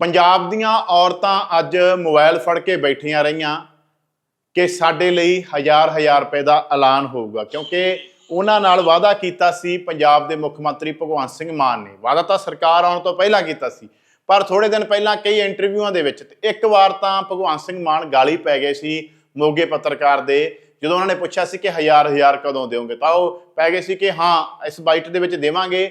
ਪੰਜਾਬ ਦੀਆਂ ਔਰਤਾਂ ਅੱਜ ਮੋਬਾਈਲ ਫੜ ਕੇ ਬੈਠੀਆਂ ਰਹੀਆਂ ਕਿ ਸਾਡੇ ਲਈ ਹਜ਼ਾਰ ਹਜ਼ਾਰ ਰੁਪਏ ਦਾ ਐਲਾਨ ਹੋਊਗਾ, ਕਿਉਂਕਿ ਉਹਨਾਂ ਨਾਲ ਵਾਅਦਾ ਕੀਤਾ ਸੀ ਪੰਜਾਬ ਦੇ ਮੁੱਖ ਮੰਤਰੀ ਭਗਵੰਤ ਸਿੰਘ ਮਾਨ ਨੇ। ਵਾਅਦਾ ਤਾਂ ਸਰਕਾਰ ਆਉਣ ਤੋਂ ਪਹਿਲਾਂ ਕੀਤਾ ਸੀ, ਪਰ ਥੋੜੇ ਦਿਨ ਪਹਿਲਾਂ ਕਈ ਇੰਟਰਵਿਊਆਂ ਦੇ ਵਿੱਚ ਤੇ ਇੱਕ ਵਾਰ ਤਾਂ ਭਗਵੰਤ ਸਿੰਘ ਮਾਨ ਗਾਲੀ ਪੈ ਗਏ ਸੀ ਮੋਗੇ ਪੱਤਰਕਾਰ ਦੇ, ਜਦੋਂ ਉਹਨਾਂ ਨੇ ਪੁੱਛਿਆ ਸੀ ਕਿ ਹਜ਼ਾਰ ਹਜ਼ਾਰ ਕਦੋਂ ਦਿਓਗੇ, ਤਾਂ ਉਹ ਪੈ ਗਏ ਸੀ ਕਿ ਹਾਂ, ਇਸ ਬਾਈਟ ਦੇ ਵਿੱਚ ਦੇਵਾਂਗੇ।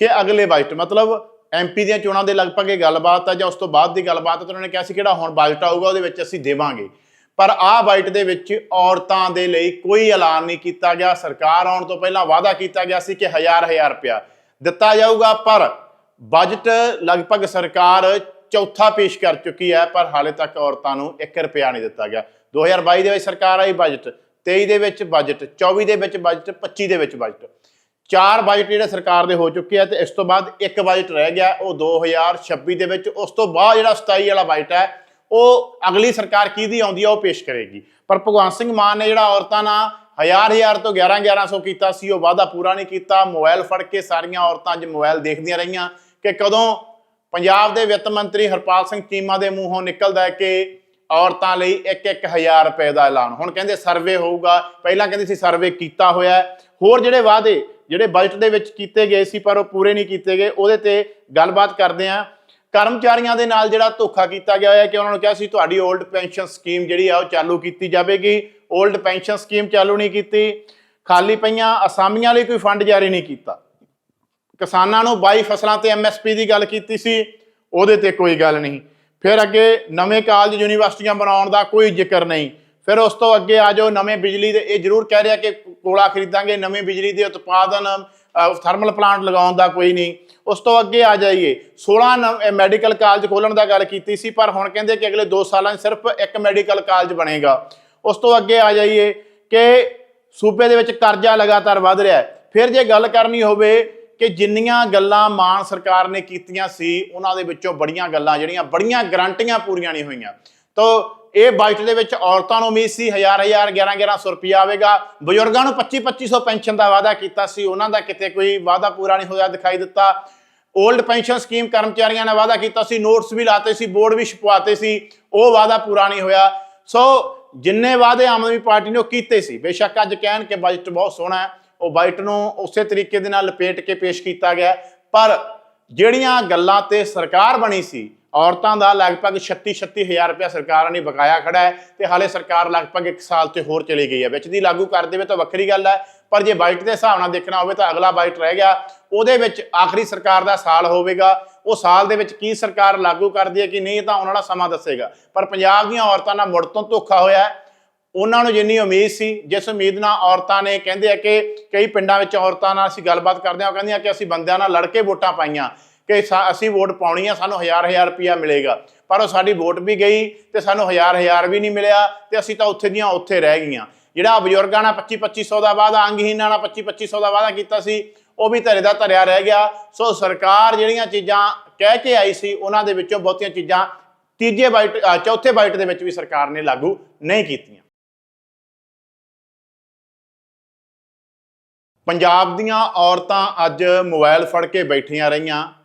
ਕਿ ਅਗਲੇ ਬਜਟ ਮਤਲਬ ਐਮਪੀ ਦੀਆਂ ਚੋਣਾਂ ਦੇ ਲਗਭਗ ਇਹ ਗੱਲਬਾਤ ਆ ਜਾਂ ਉਸ ਤੋਂ ਬਾਅਦ ਦੀ ਗੱਲਬਾਤ ਆ, ਤਾਂ ਉਹਨਾਂ ਨੇ ਕਿਹਾ ਸੀ ਕਿਹੜਾ ਹੁਣ ਬਜਟ ਆਊਗਾ, ਉਹਦੇ ਵਿੱਚ ਅਸੀਂ ਦੇਵਾਂਗੇ। ਪਰ ਆਹ ਬਜਟ ਦੇ ਵਿੱਚ ਔਰਤਾਂ ਦੇ ਲਈ ਕੋਈ ਐਲਾਨ ਨਹੀਂ ਕੀਤਾ ਗਿਆ। ਸਰਕਾਰ ਆਉਣ ਤੋਂ ਪਹਿਲਾਂ ਵਾਅਦਾ ਕੀਤਾ ਗਿਆ ਸੀ ਕਿ ਹਜ਼ਾਰ ਹਜ਼ਾਰ ਰੁਪਇਆ ਦਿੱਤਾ ਜਾਊਗਾ, ਪਰ ਬਜਟ ਲਗਭਗ ਸਰਕਾਰ ਚੌਥਾ ਪੇਸ਼ ਕਰ ਚੁੱਕੀ ਹੈ, ਪਰ ਹਾਲੇ ਤੱਕ ਔਰਤਾਂ ਨੂੰ 1 ਰੁਪਿਆ ਨਹੀਂ ਦਿੱਤਾ ਗਿਆ। 2022 ਦੇ ਵਿੱਚ ਸਰਕਾਰ ਆਈ ਬਜਟ 23 ਦੇ ਵਿੱਚ ਬਜਟ 24 ਦੇ ਵਿੱਚ ਬਜਟ 25 ਦੇ ਵਿੱਚ ਬਜਟ। ਚਾਰ ਬਜਟ ਜਿਹੜੇ ਸਰਕਾਰ ਦੇ ਹੋ ਚੁੱਕੇ ਆ ਤੇ ਇਸ ਤੋਂ ਬਾਅਦ ਇੱਕ ਬਜਟ ਰਹਿ ਗਿਆ, ਉਹ 2026 ਦੇ ਵਿੱਚ। ਉਸ ਤੋਂ ਬਾਅਦ ਜਿਹੜਾ 27 ਵਾਲਾ ਬਜਟ ਹੈ, ਉਹ ਅਗਲੀ ਸਰਕਾਰ ਕਿਹਦੀ ਆਉਂਦੀ ਆ, ਉਹ ਪੇਸ਼ ਕਰੇਗੀ। ਪਰ ਭਗਵੰਤ ਸਿੰਘ ਮਾਨ ਨੇ ਜਿਹੜਾ ਔਰਤਾਂ ਨਾਲ ਹਜ਼ਾਰ ਹਜ਼ਾਰ ਤੋਂ 11 1100 ਕੀਤਾ ਸੀ, ਉਹ ਵਾਅਦਾ ਪੂਰਾ ਨਹੀਂ ਕੀਤਾ। ਮੋਬਾਈਲ ਫੜ ਕੇ ਸਾਰੀਆਂ ਔਰਤਾਂ ਅੱਜ ਮੋਬਾਈਲ ਦੇਖਦੀਆਂ ਰਹੀਆਂ ਕਿ ਕਦੋਂ ਪੰਜਾਬ ਦੇ ਵਿੱਤ ਮੰਤਰੀ ਹਰਪਾਲ ਸਿੰਘ ਚੀਮਾ ਦੇ ਮੂੰਹੋਂ ਨਿਕਲਦਾ ਹੈ ਕਿ ਔਰਤਾਂ ਲਈ 1-1000 ਰੁਪਏ ਦਾ ਐਲਾਨ। ਹੁਣ ਕਹਿੰਦੇ ਸਰਵੇ ਹੋਊਗਾ, ਪਹਿਲਾਂ ਕਹਿੰਦੇ ਸੀ ਸਰਵੇ ਕੀਤਾ ਹੋਇਆ ਹੋਰ ਜਿਹੜੇ ਵਾਅਦੇ ਜਿਹੜੇ ਬਜਟ ਦੇ ਵਿੱਚ ਕੀਤੇ ਗਏ ਸੀ, ਪਰ ਉਹ ਪੂਰੇ ਨਹੀਂ ਕੀਤੇ ਗਏ, ਉਹਦੇ ਤੇ ਗੱਲਬਾਤ ਕਰਦੇ ਆਂ ਕਰਮਚਾਰੀਆਂ ਦੇ ਨਾਲ ਜਿਹੜਾ ਧੋਖਾ ਕੀਤਾ ਗਿਆ ਹੋਇਆ ਕਿ ਉਹਨਾਂ ਨੂੰ ਕਿਹਾ ਸੀ, ਤੁਹਾਡੀ 올ਡ ਪੈਨਸ਼ਨ ਸਕੀਮ ਜਿਹੜੀ ਆ, ਉਹ ਚਾਲੂ ਕੀਤੀ ਜਾਵੇਗੀ। 올ਡ ਪੈਨਸ਼ਨ ਸਕੀਮ ਚਾਲੂ ਨਹੀਂ ਕੀਤੀ। ਖਾਲੀ ਪਈਆਂ ਅਸਾਮੀਆਂ ਲਈ ਕੋਈ ਫੰਡ ਜਾਰੀ ਨਹੀਂ ਕੀਤਾ। ਕਿਸਾਨਾਂ ਨੂੰ 22 ਫਸਲਾਂ ਤੇ ਐਮਐਸਪੀ ਦੀ ਗੱਲ ਕੀਤੀ ਸੀ, ਉਹਦੇ ਤੇ ਕੋਈ ਗੱਲ ਨਹੀਂ। ਫਿਰ ਅੱਗੇ ਨਵੇਂ ਕਾਲਜ ਯੂਨੀਵਰਸਿਟੀਆਂ ਬਣਾਉਣ ਦਾ ਕੋਈ ਜ਼ਿਕਰ ਨਹੀਂ। ਫਿਰ ਉਸ ਤੋਂ ਅੱਗੇ ਆ ਜਾਓ ਨਵੇਂ ਬਿਜਲੀ ਦੇ, ਇਹ ਜ਼ਰੂਰ ਕਹਿ ਰਿਹਾ ਕਿ ਕੋਲਾ ਖਰੀਦਾਂਗੇ, ਨਵੇਂ ਬਿਜਲੀ ਦੇ ਉਤਪਾਦਨ ਥਰਮਲ ਪਲਾਂਟ ਲਗਾਉਣ ਦਾ ਕੋਈ ਨਹੀਂ। ਉਸ ਤੋਂ ਅੱਗੇ ਆ ਜਾਈਏ। 16 ਮੈਡੀਕਲ ਕਾਲਜ ਖੋਲਣ ਦਾ ਗੱਲ ਕੀਤੀ ਸੀ, ਪਰ ਹੁਣ ਕਹਿੰਦੇ ਕਿ ਅਗਲੇ 2 ਸਾਲਾਂ 'ਚ ਸਿਰਫ ਇੱਕ ਮੈਡੀਕਲ ਕਾਲਜ ਬਣੇਗਾ। ਉਸ ਤੋਂ ਅੱਗੇ ਆ ਜਾਈਏ ਕਿ ਸੂਬੇ ਦੇ ਵਿੱਚ ਕਰਜ਼ਾ ਲਗਾਤਾਰ ਵਧ ਰਿਹਾ ਹੈ। ਫਿਰ ਜੇ ਗੱਲ ਕਰਨੀ ਹੋਵੇ ਕਿ ਜਿੰਨੀਆਂ ਗੱਲਾਂ ਮਾਨ ਸਰਕਾਰ ਨੇ ਕੀਤੀਆਂ ਸੀ, ਉਹਨਾਂ ਦੇ ਵਿੱਚੋਂ ਬੜੀਆਂ ਗੱਲਾਂ ਜਿਹੜੀਆਂ, ਬੜੀਆਂ ਗਰੰਟੀਆਂ ਪੂਰੀਆਂ ਨਹੀਂ ਹੋਈਆਂ। ਤਾਂ ਇਹ ਬਜਟ ਦੇ ਵਿੱਚ ਔਰਤਾਂ ਨੂੰ ਉਮੀਦ ਸੀ ਹਜ਼ਾਰ ਹਜ਼ਾਰ 11 1100 ਰੁਪਇਆ ਆਵੇਗਾ। ਬਜ਼ੁਰਗਾਂ ਨੂੰ 25 2500 ਪੈਨਸ਼ਨ ਦਾ ਵਾਅਦਾ ਕੀਤਾ ਸੀ। ਉਹਨਾਂ ਦਾ ਕਿਤੇ ਕੋਈ ਵਾਅਦਾ ਪੂਰਾ ਨਹੀਂ ਹੋਇਆ ਦਿਖਾਈ ਦਿੱਤਾ। 올ਡ ਪੈਨਸ਼ਨ ਸਕੀਮ ਕਰਮਚਾਰੀਆਂ ਨੇ ਵਾਅਦਾ ਕੀਤਾ ਸੀ। ਨੋਟਸ ਵੀ ਲਾਤੇ ਸੀ, ਬੋਰਡ ਵੀ ਛਪਵਾਤੇ ਸੀ। ਉਹ ਵਾਅਦਾ ਪੂਰਾ ਨਹੀਂ ਹੋਇਆ। ਸੋ ਜਿੰਨੇ ਵਾਅਦੇ ਆਮ ਆਦਮੀ ਪਾਰਟੀ ਨੇ ਉਹ ਕੀਤੇ ਸੀ। ਬੇਸ਼ੱਕ ਅੱਜ ਕਹਿਣ ਕਿ ਬਜਟ ਬਹੁਤ ਸੋਹਣਾ ਹੈ। ਉਹ ਬਜਟ ਨੂੰ ਉਸੇ ਤਰੀਕੇ ਦੇ ਨਾਲ ਲਪੇਟ ਕੇ ਪੇਸ਼ ਕੀਤਾ ਗਿਆ ਪਰ ਜਿਹੜੀਆਂ ਗੱਲਾਂ ਤੇ ਸਰਕਾਰ ਬਣੀ ਸੀ ਔਰਤਾਂ ਦਾ ਲਗਭਗ 36 36000 ਰੁਪਇਆ ਸਰਕਾਰ ਨੇ ਬਕਾਇਆ ਖੜਾ ਹੈ ਤੇ ਹਾਲੇ ਸਰਕਾਰ ਲਗਭਗ 1 ਸਾਲ ਤੇ ਹੋਰ ਚਲੀ ਗਈ ਹੈ। ਵਿੱਚ ਦੀ ਲਾਗੂ ਕਰ ਦੇਵੇ ਤਾਂ ਵੱਖਰੀ ਗੱਲ ਹੈ, ਪਰ ਜੇ ਬਜਟ ਦੇ ਹਿਸਾਬ ਨਾਲ ਦੇਖਣਾ ਹੋਵੇ ਤਾਂ ਅਗਲਾ ਬਜਟ ਰਹਿ ਗਿਆ। ਉਹਦੇ ਵਿੱਚ ਆਖਰੀ ਸਰਕਾਰ ਦਾ ਸਾਲ ਹੋਵੇਗਾ। ਉਹ ਸਾਲ ਦੇ ਵਿੱਚ ਕੀ ਸਰਕਾਰ ਲਾਗੂ ਕਰਦੀ ਹੈ ਕਿ ਨਹੀਂ ਤਾਂ ਉਹਨਾਂ ਵਾਲਾ ਸਮਾਂ ਦੱਸੇਗਾ। ਪਰ ਪੰਜਾਬ ਦੀਆਂ ਔਰਤਾਂ ਨਾਲ ਮੁੜ ਤੋਂ ਧੋਖਾ ਹੋਇਆ ਹੈ। ਉਹਨਾਂ ਨੂੰ ਜਿੰਨੀ ਉਮੀਦ ਸੀ, ਜਿਸ ਉਮੀਦ ਨਾਲ ਔਰਤਾਂ ਨੇ ਕਹਿੰਦੇ ਆ ਕਿ ਕਈ ਪਿੰਡਾਂ ਵਿੱਚ ਔਰਤਾਂ ਨਾਲ ਅਸੀਂ ਗੱਲਬਾਤ ਕਰਦੇ ਹਾਂ, ਉਹ ਕਹਿੰਦੀਆਂ ਕਿ ਅਸੀਂ ਬੰਦਿਆਂ ਨਾਲ ਲੜ ਕੇ ਵੋਟਾਂ ਪਾਈਆਂ। ਕਿ ਸਾ- ਅਸੀਂ ਵੋਟ ਪਾਉਣੀ ਆ, ਸਾਨੂੰ ਹਜ਼ਾਰ ਹਜ਼ਾਰ ਰੁਪਇਆ ਮਿਲੇਗਾ। ਪਰ ਉਹ ਸਾਡੀ ਵੋਟ ਵੀ ਗਈ ਤੇ ਸਾਨੂੰ ਹਜ਼ਾਰ ਹਜ਼ਾਰ ਵੀ ਨਹੀਂ ਮਿਲਿਆ ਤੇ ਅਸੀਂ ਤਾਂ ਉੱਥੇ ਦੀਆਂ ਉੱਥੇ ਰਹਿ ਗਈਆਂ। ਜਿਹੜਾ ਬਜ਼ੁਰਗਾਂ ਨਾਲ 25 2500 ਦਾ ਵਾਅਦਾ, ਅੰਗਹੀਣਾਂ ਨਾਲ 25 2500 ਦਾ ਵਾਅਦਾ ਕੀਤਾ ਸੀ, ਉਹ ਵੀ ਧਰੇ ਦਾ ਧਰਿਆ ਰਹਿ ਗਿਆ। ਸੋ ਸਰਕਾਰ ਜਿਹੜੀਆਂ ਚੀਜ਼ਾਂ ਕਹਿ ਕੇ ਆਈ ਸੀ, ਉਹਨਾਂ ਦੇ ਵਿੱਚੋਂ ਬਹੁਤੀਆਂ ਚੀਜ਼ਾਂ ਤੀਜੇ ਬਾਈਟ ਚੌਥੇ ਬਾਈਟ ਦੇ ਵਿੱਚ ਵੀ ਸਰਕਾਰ ਨੇ ਲਾਗੂ ਨਹੀਂ ਕੀਤੀਆਂ। ਪੰਜਾਬ ਦੀਆਂ ਔਰਤਾਂ ਅੱਜ ਮੋਬਾਈਲ ਫੜ ਕੇ ਬੈਠੀਆਂ ਰਹੀਆਂ।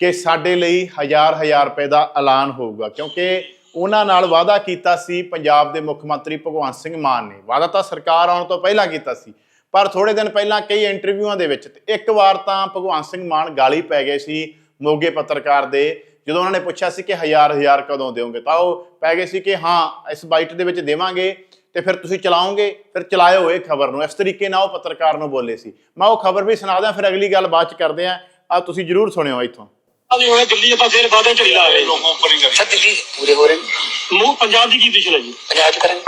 ਕਿ ਸਾਡੇ ਲਈ ਹਜ਼ਾਰ ਹਜ਼ਾਰ ਰੁਪਏ ਦਾ ਐਲਾਨ ਹੋਊਗਾ। ਕਿਉਂਕਿ ਉਹਨਾਂ ਨਾਲ ਵਾਅਦਾ ਕੀਤਾ ਸੀ, ਪੰਜਾਬ ਦੇ ਮੁੱਖ ਮੰਤਰੀ ਭਗਵੰਤ ਸਿੰਘ ਮਾਨ ਨੇ। ਵਾਅਦਾ ਤਾਂ ਸਰਕਾਰ ਆਉਣ ਤੋਂ ਪਹਿਲਾਂ ਕੀਤਾ ਸੀ, ਪਰ ਥੋੜੇ ਦਿਨ ਪਹਿਲਾਂ ਕਈ ਇੰਟਰਵਿਊਆਂ ਦੇ ਵਿੱਚ ਤੇ ਇੱਕ ਵਾਰ ਤਾਂ ਭਗਵੰਤ ਸਿੰਘ ਮਾਨ ਗਾਲੀ ਪੈ ਗਏ ਸੀ ਮੋਗੇ ਪੱਤਰਕਾਰ ਦੇ, ਜਦੋਂ ਉਹਨਾਂ ਨੇ ਪੁੱਛਿਆ ਸੀ ਕਿ ਹਜ਼ਾਰ ਹਜ਼ਾਰ ਕਦੋਂ ਦਿਓਗੇ, ਤਾਂ ਉਹ ਪੈ ਗਏ ਸੀ ਕਿ ਹਾਂ, ਇਸ ਬਾਈਟ ਦੇ ਵਿੱਚ ਦੇਵਾਂਗੇ ਤੇ ਫਿਰ ਤੁਸੀਂ ਚਲਾਓਗੇ, ਫਿਰ ਚਲਾਇਓ ਇਹ ਖਬਰ ਨੂੰ। ਇਸ ਤਰੀਕੇ ਨਾਲ ਉਹ ਪੱਤਰਕਾਰ ਨੂੰ ਬੋਲੇ ਸੀ। ਮੈਂ ਉਹ ਖਬਰ ਵੀ ਸੁਣਾ ਦਿਆਂ, ਫਿਰ ਅਗਲੀ ਗੱਲ ਬਾਅਦ ਚ ਕਰਦੇ ਆਂ। ਆ ਤੁਸੀਂ ਜਰੂਰ ਸੁਣਿਓ ਇੱਥੋਂ। ਅਸੀਂ ਹੁਣ ਦਿੱਲੀ ਆਪਾਂ ਫੇਰ ਵਾਅਦੇ ਝੜੀ ਲਾ ਰਹੇ लोगों पर ही करेंगे सर दिल्ली पूरे हो रहे हैं ਮੂੰਹ ਪੰਜਾਬ ਦੀ ਕੀ ਪੋਜੀਸ਼ਨ ਹੈ ਜੀ पंजाब से करेंगे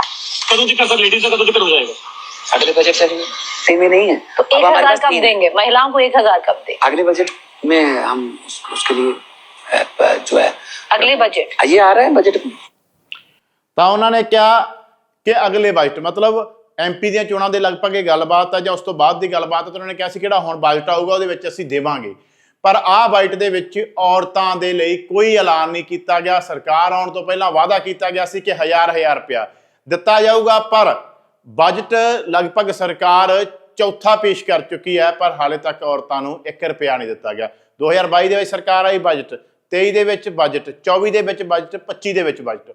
ਕਦੋਂ ਤੱਕ ਸਰ ਲੇਡੀਜ਼ ਦਾ ਕਦੋਂ ਤੱਕ ਹੋ ਜਾਏਗਾ अगले बजट से सेम ही नहीं है तो अब एक हमारे हजार पास कब तीन- देंगे महिलाओं को एक हजार कब दें अगले बजट में हम उस, उसके लिए अ, अ, जो है अगले बजट ये आ रहा है बजट में ਤਾਂ ਉਹਨਾਂ ਨੇ ਕਿਹਾ ਕਿ ਅਗਲੇ ਬਜਟ ਮਤਲਬ ਐਮਪੀ ਦੀਆਂ ਚੋਣਾਂ ਦੇ ਲਗਭਗ ਇਹ ਗੱਲਬਾਤ ਹੈ ਜਾਂ ਉਸ ਤੋਂ ਬਾਅਦ ਦੀ ਗੱਲਬਾਤ ਹੈ ਤਾਂ ਉਹਨਾਂ ਨੇ ਕਿਹਾ ਸੀ ਕਿਹੜਾ ਹੁਣ ਬਜਟ ਆਊਗਾ ਉਹਦੇ ਵਿੱਚ ਅਸੀਂ ਦੇਵਾਂਗੇ ਪਰ ਆਹ ਬਜਟ ਦੇ ਵਿੱਚ ਔਰਤਾਂ ਦੇ ਲਈ ਕੋਈ ਐਲਾਨ ਨਹੀਂ ਕੀਤਾ ਗਿਆ। ਸਰਕਾਰ ਆਉਣ ਤੋਂ ਪਹਿਲਾਂ ਵਾਅਦਾ ਕੀਤਾ ਗਿਆ ਸੀ ਕਿ ਹਜ਼ਾਰ ਹਜ਼ਾਰ ਰੁਪਇਆ ਦਿੱਤਾ ਜਾਊਗਾ, ਪਰ ਬਜਟ ਲਗਭਗ ਸਰਕਾਰ ਚੌਥਾ ਪੇਸ਼ ਕਰ ਚੁੱਕੀ ਹੈ, ਪਰ ਹਾਲੇ ਤੱਕ ਔਰਤਾਂ ਨੂੰ 1 ਰੁਪਿਆ ਨਹੀਂ ਦਿੱਤਾ ਗਿਆ। 2022 ਦੇ ਵਿੱਚ ਸਰਕਾਰ ਆਈ ਬਜਟ 23 ਦੇ ਵਿੱਚ ਬਜਟ 24 ਦੇ ਵਿੱਚ ਬਜਟ 25 ਦੇ ਵਿੱਚ ਬਜਟ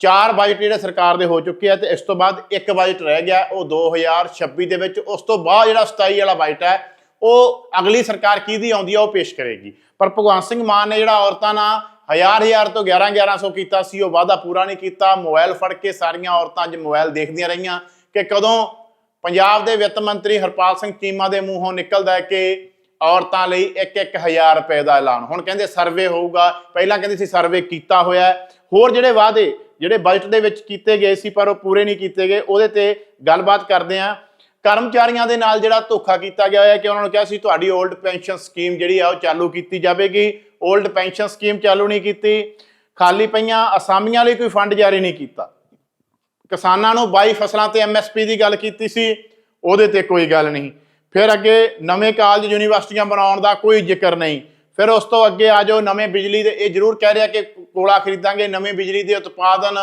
ਚਾਰ ਬਜਟ ਜਿਹੜੇ ਸਰਕਾਰ ਦੇ ਹੋ ਚੁੱਕੇ ਆ ਤੇ ਇਸ ਤੋਂ ਬਾਅਦ ਇੱਕ ਬਜਟ ਰਹਿ ਗਿਆ, ਉਹ 2026 ਦੇ ਵਿੱਚ। ਉਸ ਤੋਂ ਬਾਅਦ ਜਿਹੜਾ 27 ਵਾਲਾ ਬਜਟ ਹੈ ਉਹ ਅਗਲੀ ਸਰਕਾਰ ਕਿਹਦੀ ਆਉਂਦੀ ਆ, ਉਹ ਪੇਸ਼ ਕਰੇਗੀ। ਪਰ ਭਗਵੰਤ ਸਿੰਘ ਮਾਨ ਨੇ ਜਿਹੜਾ ਔਰਤਾਂ ਨਾਲ ਹਜ਼ਾਰ ਹਜ਼ਾਰ ਤੋਂ 11 1100 ਕੀਤਾ ਸੀ, ਉਹ ਵਾਅਦਾ ਪੂਰਾ ਨਹੀਂ ਕੀਤਾ। ਮੋਬਾਈਲ ਫੜ ਕੇ ਸਾਰੀਆਂ ਔਰਤਾਂ ਅੱਜ ਮੋਬਾਈਲ ਦੇਖਦੀਆਂ ਰਹੀਆਂ ਕਿ ਕਦੋਂ ਪੰਜਾਬ ਦੇ ਵਿੱਤ ਮੰਤਰੀ ਹਰਪਾਲ ਸਿੰਘ ਚੀਮਾ ਦੇ ਮੂੰਹੋਂ ਨਿਕਲਦਾ ਹੈ ਕਿ ਔਰਤਾਂ ਲਈ 1-1000 ਰੁਪਏ ਦਾ ਐਲਾਨ। ਹੁਣ ਕਹਿੰਦੇ ਸਰਵੇ ਹੋਊਗਾ। ਪਹਿਲਾਂ ਕਹਿੰਦੇ ਸੀ ਸਰਵੇ ਕੀਤਾ ਹੋਇਆ ਹੋਰ ਜਿਹੜੇ ਵਾਅਦੇ, ਜਿਹੜੇ ਬਜਟ ਦੇ ਵਿੱਚ ਕੀਤੇ ਗਏ ਸੀ, ਪਰ ਉਹ ਪੂਰੇ ਨਹੀਂ ਕੀਤੇ ਗਏ। ਉਹਦੇ ਤੇ ਗੱਲਬਾਤ ਕਰਦੇ ਆਂ ਕਰਮਚਾਰੀਆਂ ਦੇ ਨਾਲ ਜਿਹੜਾ ਧੋਖਾ ਕੀਤਾ ਗਿਆ ਹੋਇਆ ਕਿ ਉਹਨਾਂ ਨੂੰ ਕਿਹਾ ਸੀ, ਤੁਹਾਡੀ 올ਡ ਪੈਨਸ਼ਨ ਸਕੀਮ ਜਿਹੜੀ ਆ ਉਹ ਚਾਲੂ ਕੀਤੀ ਜਾਵੇਗੀ। 올ਡ ਪੈਨਸ਼ਨ ਸਕੀਮ ਚਾਲੂ ਨਹੀਂ ਕੀਤੀ, ਖਾਲੀ ਪਈਆਂ ਅਸਾਮੀਆਂ ਲਈ ਕੋਈ ਫੰਡ ਜਾਰੀ ਨਹੀਂ ਕੀਤਾ। ਕਿਸਾਨਾਂ ਨੂੰ 22 ਫਸਲਾਂ ਤੇ ਐਮਐਸਪੀ ਦੀ ਗੱਲ ਕੀਤੀ ਸੀ, ਉਹਦੇ ਤੇ ਕੋਈ ਗੱਲ ਨਹੀਂ। ਫਿਰ ਅੱਗੇ ਨਵੇਂ ਕਾਲਜ ਯੂਨੀਵਰਸਿਟੀਆਂ ਬਣਾਉਣ ਦਾ ਕੋਈ ਜ਼ਿਕਰ ਨਹੀਂ। ਫਿਰ ਉਸ ਤੋਂ ਅੱਗੇ ਆ ਜਾਓ, ਨਵੇਂ ਬਿਜਲੀ ਦੇ, ਇਹ ਜ਼ਰੂਰ ਕਹਿ ਰਿਹਾ ਕਿ ਕੋਲਾ ਖਰੀਦਾਂਗੇ, ਨਵੇਂ ਬਿਜਲੀ ਦੇ ਉਤਪਾਦਨ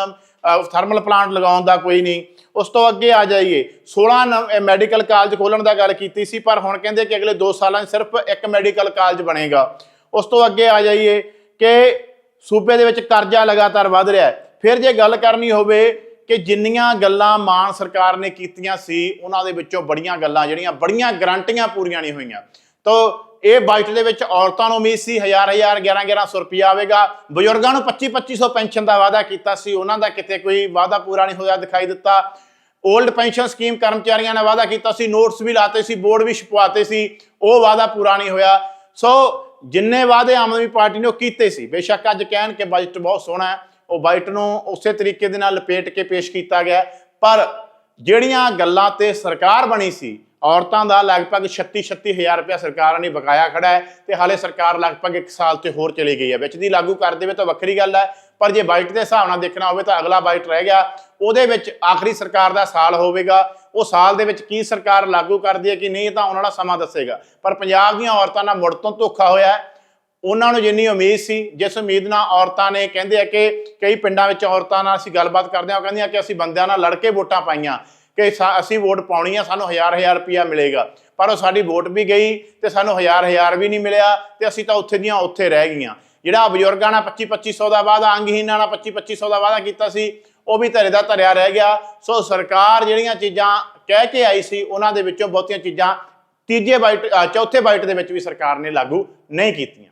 ਥਰਮਲ ਪਲਾਂਟ ਲਗਾਉਣ ਦਾ ਕੋਈ ਨਹੀਂ। ਉਸ ਤੋਂ ਅੱਗੇ ਆ ਜਾਈਏ। 16 ਮੈਡੀਕਲ ਕਾਲਜ ਖੋਲਣ ਦਾ ਗੱਲ ਕੀਤੀ ਸੀ, ਪਰ ਹੁਣ ਕਹਿੰਦੇ ਕਿ ਅਗਲੇ 2 ਸਾਲਾਂ 'ਚ ਸਿਰਫ ਇੱਕ ਮੈਡੀਕਲ ਕਾਲਜ ਬਣੇਗਾ। ਉਸ ਤੋਂ ਅੱਗੇ ਆ ਜਾਈਏ ਕਿ ਸੂਬੇ ਦੇ ਵਿੱਚ ਕਰਜ਼ਾ ਲਗਾਤਾਰ ਵਧ ਰਿਹਾ ਹੈ। ਫਿਰ ਜੇ ਗੱਲ ਕਰਨੀ ਹੋਵੇ ਕਿ ਜਿੰਨੀਆਂ ਗੱਲਾਂ ਮਾਨ ਸਰਕਾਰ ਨੇ ਕੀਤੀਆਂ ਸੀ, ਉਹਨਾਂ ਦੇ ਵਿੱਚੋਂ ਬੜੀਆਂ ਗੱਲਾਂ, ਜਿਹੜੀਆਂ ਬੜੀਆਂ ਗਰੰਟੀਆਂ ਪੂਰੀਆਂ ਨਹੀਂ ਹੋਈਆਂ। ਤਾਂ ਇਹ ਬਜਟ ਦੇ ਵਿੱਚ ਔਰਤਾਂ ਨੂੰ ਉਮੀਦ ਸੀ ਹਜ਼ਾਰ ਹਜ਼ਾਰ 11 1100 ਰੁਪਇਆ ਆਵੇਗਾ। ਬਜ਼ੁਰਗਾਂ ਨੂੰ 25 2500 ਪੈਨਸ਼ਨ ਦਾ ਵਾਅਦਾ ਕੀਤਾ ਸੀ। ਉਹਨਾਂ ਦਾ ਕਿਤੇ ਕੋਈ ਵਾਅਦਾ ਪੂਰਾ ਨਹੀਂ ਹੋਇਆ ਦਿਖਾਈ ਦਿੱਤਾ। 올ਡ ਪੈਨਸ਼ਨ ਸਕੀਮ ਕਰਮਚਾਰੀਆਂ ਨੇ ਵਾਅਦਾ ਕੀਤਾ ਸੀ, ਨੋਟਸ ਵੀ ਲਾਤੇ ਸੀ, ਬੋਰਡ ਵੀ ਛਪਵਾਤੇ ਸੀ। ਉਹ ਵਾਅਦਾ ਪੂਰਾ ਨਹੀਂ ਹੋਇਆ। ਸੋ ਜਿੰਨੇ ਵਾਅਦੇ ਆਮ ਆਦਮੀ ਪਾਰਟੀ ਨੇ ਉਹ ਕੀਤੇ ਸੀ। ਬੇਸ਼ੱਕ ਅੱਜ ਕਹਿਣ ਕਿ ਬਜਟ ਬਹੁਤ ਸੋਹਣਾ ਹੈ। ਉਹ ਬਜਟ ਨੂੰ ਉਸੇ ਤਰੀਕੇ ਦੇ ਨਾਲ ਲਪੇਟ ਕੇ ਪੇਸ਼ ਕੀਤਾ ਗਿਆ ਪਰ ਜਿਹੜੀਆਂ ਗੱਲਾਂ ਤੇ ਸਰਕਾਰ ਬਣੀ ਸੀ ਔਰਤਾਂ ਦਾ ਲਗਭਗ 36 36000 ਰੁਪਇਆ ਸਰਕਾਰ ਨੇ ਬਕਾਇਆ ਖੜਾ ਹੈ ਤੇ ਹਾਲੇ ਸਰਕਾਰ ਲਗਭਗ 1 ਸਾਲ ਤੇ ਹੋਰ ਚਲੀ ਗਈ ਹੈ। ਵਿੱਚ ਦੀ ਲਾਗੂ ਕਰ ਦੇਵੇ ਤਾਂ ਵੱਖਰੀ ਗੱਲ ਹੈ, ਪਰ ਜੇ ਬਜਟ ਦੇ ਹਿਸਾਬ ਨਾਲ ਦੇਖਣਾ ਹੋਵੇ ਤਾਂ ਅਗਲਾ ਬਜਟ ਰਹਿ ਗਿਆ। ਉਹਦੇ ਵਿੱਚ ਆਖਰੀ ਸਰਕਾਰ ਦਾ ਸਾਲ ਹੋਵੇਗਾ। ਉਹ ਸਾਲ ਦੇ ਵਿੱਚ ਕੀ ਸਰਕਾਰ ਲਾਗੂ ਕਰਦੀ ਹੈ ਕਿ ਨਹੀਂ ਤਾਂ ਉਹਨਾਂ ਵਾਲਾ ਸਮਾਂ ਦੱਸੇਗਾ। ਪਰ ਪੰਜਾਬ ਦੀਆਂ ਔਰਤਾਂ ਨਾਲ ਮੁੜ ਤੋਂ ਧੋਖਾ ਹੋਇਆ ਉਹਨਾਂ ਨੂੰ ਜਿੰਨੀ ਉਮੀਦ ਸੀ, ਜਿਸ ਉਮੀਦ ਨਾਲ ਔਰਤਾਂ ਨੇ ਕਹਿੰਦੇ ਆ ਕਿ ਕਈ ਪਿੰਡਾਂ ਵਿੱਚ ਔਰਤਾਂ ਨਾਲ ਅਸੀਂ ਗੱਲਬਾਤ ਕਰਦੇ ਹਾਂ, ਉਹ ਕਹਿੰਦੀਆਂ ਕਿ ਅਸੀਂ ਬੰਦਿਆਂ ਨਾਲ ਲੜ ਕੇ ਵੋਟਾਂ ਪਾਈਆਂ। ਕਿ ਸਾ- ਅਸੀਂ ਵੋਟ ਪਾਉਣੀ ਆ, ਸਾਨੂੰ ਹਜ਼ਾਰ ਹਜ਼ਾਰ ਰੁਪਇਆ ਮਿਲੇਗਾ। ਪਰ ਉਹ ਸਾਡੀ ਵੋਟ ਵੀ ਗਈ ਤੇ ਸਾਨੂੰ ਹਜ਼ਾਰ ਹਜ਼ਾਰ ਵੀ ਨਹੀਂ ਮਿਲਿਆ ਤੇ ਅਸੀਂ ਤਾਂ ਉੱਥੇ ਦੀਆਂ ਉੱਥੇ ਰਹਿ ਗਈਆਂ। ਜਿਹੜਾ ਬਜ਼ੁਰਗਾਂ ਨਾਲ 25 2500 ਦਾ ਵਾਅਦਾ, ਅੰਗਹੀਣਾਂ ਨਾਲ 25 2500 ਦਾ ਵਾਅਦਾ ਕੀਤਾ ਸੀ, ਉਹ ਵੀ ਧਰੇ ਦਾ ਧਰਿਆ ਰਹਿ ਗਿਆ। ਸੋ ਸਰਕਾਰ ਜਿਹੜੀਆਂ ਚੀਜ਼ਾਂ ਕਹਿ ਕੇ ਆਈ ਸੀ, ਉਹਨਾਂ ਦੇ ਵਿੱਚੋਂ ਬਹੁਤੀਆਂ ਚੀਜ਼ਾਂ ਤੀਜੇ ਬਾਈਟ ਚੌਥੇ ਬਾਈਟ ਦੇ ਵਿੱਚ ਵੀ ਸਰਕਾਰ ਨੇ ਲਾਗੂ ਨਹੀਂ ਕੀਤੀਆਂ।